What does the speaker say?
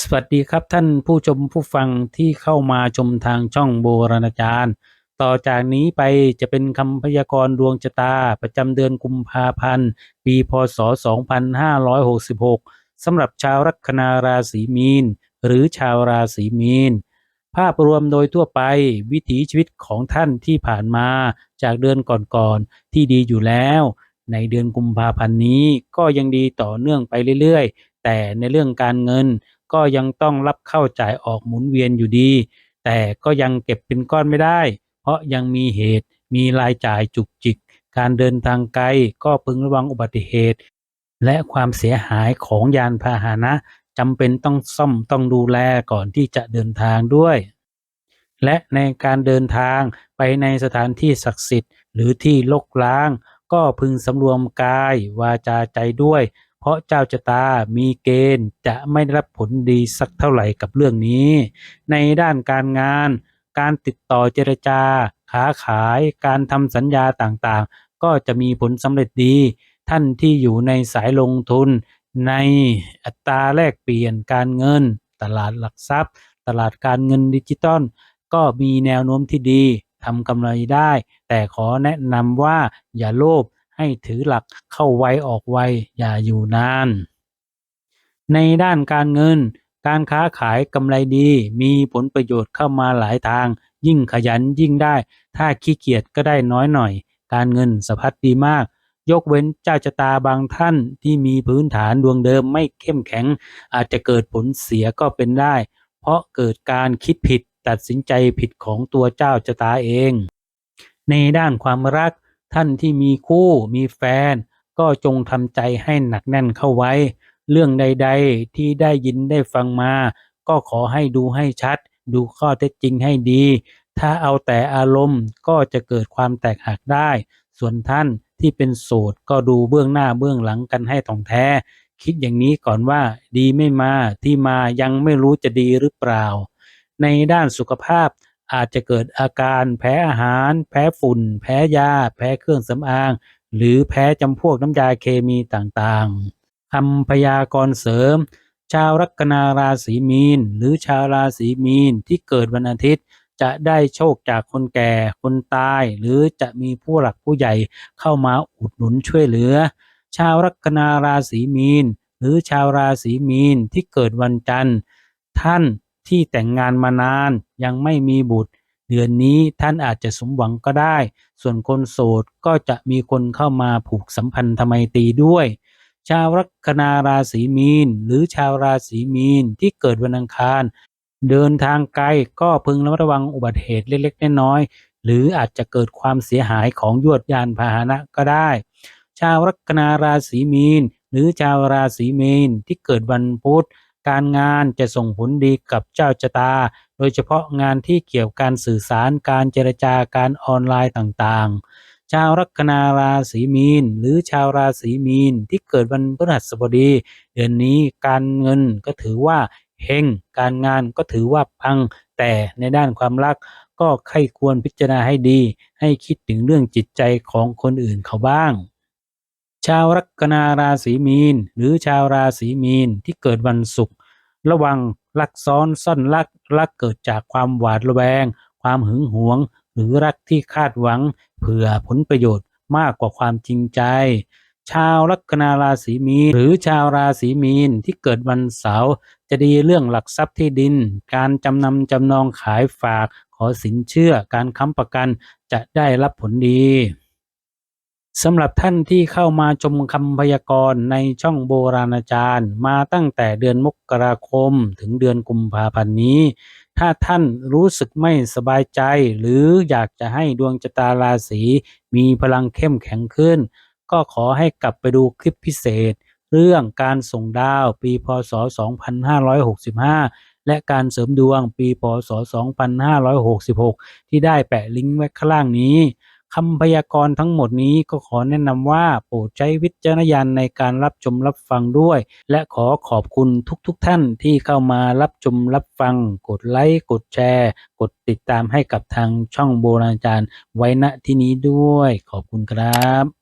สวัสดีครับท่านผู้ชมผู้ฟังที่เข้ามาชมทางช่องโบราณอาจารย์ ต่อจากนี้ไปจะเป็นคำพยากรณ์ดวงชะตา ประจำเดือนกุมภาพันธ์ ปีพศ 2566สำหรับชาวลัคนาราศีมีน หรือชาวราศีมีน ภาพรวมโดยทั่วไปวิถีชีวิตของท่านที่ผ่านมาจากเดือนก่อนๆที่ดีอยู่แล้ว ในเดือนกุมภาพันธ์นี้ก็ยังดีต่อเนื่องไปเรื่อยๆ แต่ในเรื่องการเงิน ก็ยังต้องรับเข้าจ่ายออกหมุนเวียนอยู่ดี แต่ก็ยังเก็บเป็นก้อนไม่ได้ เพราะยังมีเหตุมีรายจ่ายจุกจิก การเดินทางไกลก็พึงระวังอุบัติเหตุ และความเสียหายของยานพาหนะจำเป็นต้องซ่อมต้องดูแลก่อนที่จะเดินทางด้วย และในการเดินทางไปในสถานที่ศักดิ์สิทธิ์หรือที่ลกล้าง ก็พึงสำรวมกายวาจาใจด้วย เพราะเจ้าชะตามีเกณฑ์จะไม่ได้รับผลดีสักเท่าไหร่กับเรื่องนี้ ในด้านการงาน การติดต่อเจรจาค้าขาย การทำสัญญาต่างๆ ก็จะมีผลสำเร็จดี ท่านที่อยู่ในสายลงทุน ในอัตราแลกเปลี่ยนการเงิน ตลาดหลักทรัพย์ ตลาดการเงินดิจิตอลก็มีแนวโน้มที่ดีทำกำไรได้ แต่ขอแนะนำว่าอย่าโลภ ให้ถือหลักเข้าไวออกไวอย่าอยู่นาน ในด้านการเงิน การค้าขายกำไรดีมีผลประโยชน์เข้ามาหลายทาง ยิ่งขยันยิ่งได้ ถ้าขี้เกียจก็ได้น้อยหน่อย การเงินสะพัดดีมาก ยกเว้นเจ้าชะตาบางท่านที่มีพื้นฐานดวงเดิมไม่เข้มแข็ง อาจจะเกิดผลเสียก็เป็นได้ เพราะเกิดการคิดผิดตัดสินใจผิดของตัวเจ้าชะตาเอง ในด้านความรัก ท่านที่มีคู่มีแฟน ก็จงทำใจให้หนักแน่นเข้าไว้ เรื่องใด ๆ ที่ได้ยินได้ฟังมา ก็ขอให้ดูให้ชัด ดูข้อเท็จจริงให้ดี ถ้าเอาแต่อารมณ์ก็จะเกิดความแตกหักได้ ส่วนท่านที่เป็นโสดก็ดูเบื้องหน้าเบื้องหลังกันให้ถ่องแท้ คิดอย่างนี้ก่อนว่าดีไม่มาที่มายังไม่รู้จะดีหรือเปล่า ในด้านสุขภาพ อาจจะเกิดอาการแพ้อาหาร แพ้ฝุ่น แพ้ยา แพ้เครื่องสำอาง หรือแพ้จำพวกน้ำยาเคมีต่างๆคำพยากรณ์เสริม ชาวลัคนาราศีมีน หรือชาวราศีมีนที่เกิดวันอาทิตย์ จะได้โชคจากคนแก่ คนตาย หรือจะมีผู้หลักผู้ใหญ่เข้ามาอุดหนุนช่วยเหลือ ชาวลัคนาราศีมีน หรือชาวราศีมีนที่เกิดวันจันทร์ ท่าน ที่แต่งงานมานาน ยังไม่มีบุตร เดือนนี้ท่านอาจจะสมหวังก็ได้ ส่วนคนโสดก็จะมีคนเข้ามาผูกสัมพันธ์ทไมตีด้วย ชาวลัคนาราศีมีน หรือชาวราศีมีนที่เกิดวันอังคาร เดินทางไกลก็พึงระมัดระวังอุบัติเหตุเล็กๆน้อยๆหรืออาจจะเกิดความเสียหายของยวดยานพาหนะก็ได้ ชาวลัคนาราศีมีน หรือชาวราศีมีนที่เกิดวันพุธ การงานจะส่งผลดีกับเจ้าชะตา โดยเฉพาะงานที่เกี่ยวกับการสื่อสารการเจรจาการออนไลน์ต่างๆ ชาวลัคนาราศีมีน หรือชาวราศีมีนที่เกิดวันพฤหัสบดี เดือนนี้การเงินก็ถือว่าเฮงการงานก็ถือว่าพัง แต่ในด้านความรักก็ใครควรพิจารณาให้ดี ให้คิดถึงเรื่องจิตใจของคนอื่นเขาบ้าง ชาวลัคนาราศีมีน หรือชาวราศีมีนที่เกิดวันศุกร์ระวังรักซ้อนซ่อนรักรักเกิดจากความหวาดระแวง ความหึงหวง หรือรักที่คาดหวังเพื่อผลประโยชน์มากกว่าความจริงใจ ชาวลัคนาราศีมีน หรือชาวราศีมีนที่เกิดวันเสาร์จะดีเรื่องหลักทรัพย์ที่ดิน การจำนำจำนองขายฝาก ขอสินเชื่อการค้ำประกันจะได้รับผลดี สำหรับท่านที่เข้ามาชมคำพยากรณ์ในช่องโบราณอาจารย์ มาตั้งแต่เดือนมกราคมถึงเดือนกุมภาพันธ์นี้ ถ้าท่านรู้สึกไม่สบายใจ หรืออยากจะให้ดวงชะตาราศีมีพลังเข้มแข็งขึ้น ก็ขอให้กลับไปดูคลิปพิเศษ เรื่องการส่งดาวปีพศ 2565 และการเสริมดวงปีพศ 2566 ที่ได้แปะลิงก์ไว้ข้างล่างนี้ คำพยากรณ์ทั้งหมดนี้ก็ขอแนะนำว่าโปรดใช้วิจารณญาณในการรับชมรับฟังด้วย และขอขอบคุณทุกๆทท่านที่เข้ามารับชมรับฟัง กดไลค์กดแชร์ กดติดตามให้กับทางช่องโบราณจารย์ไว้ณที่นี้ด้วย ขอบคุณครับ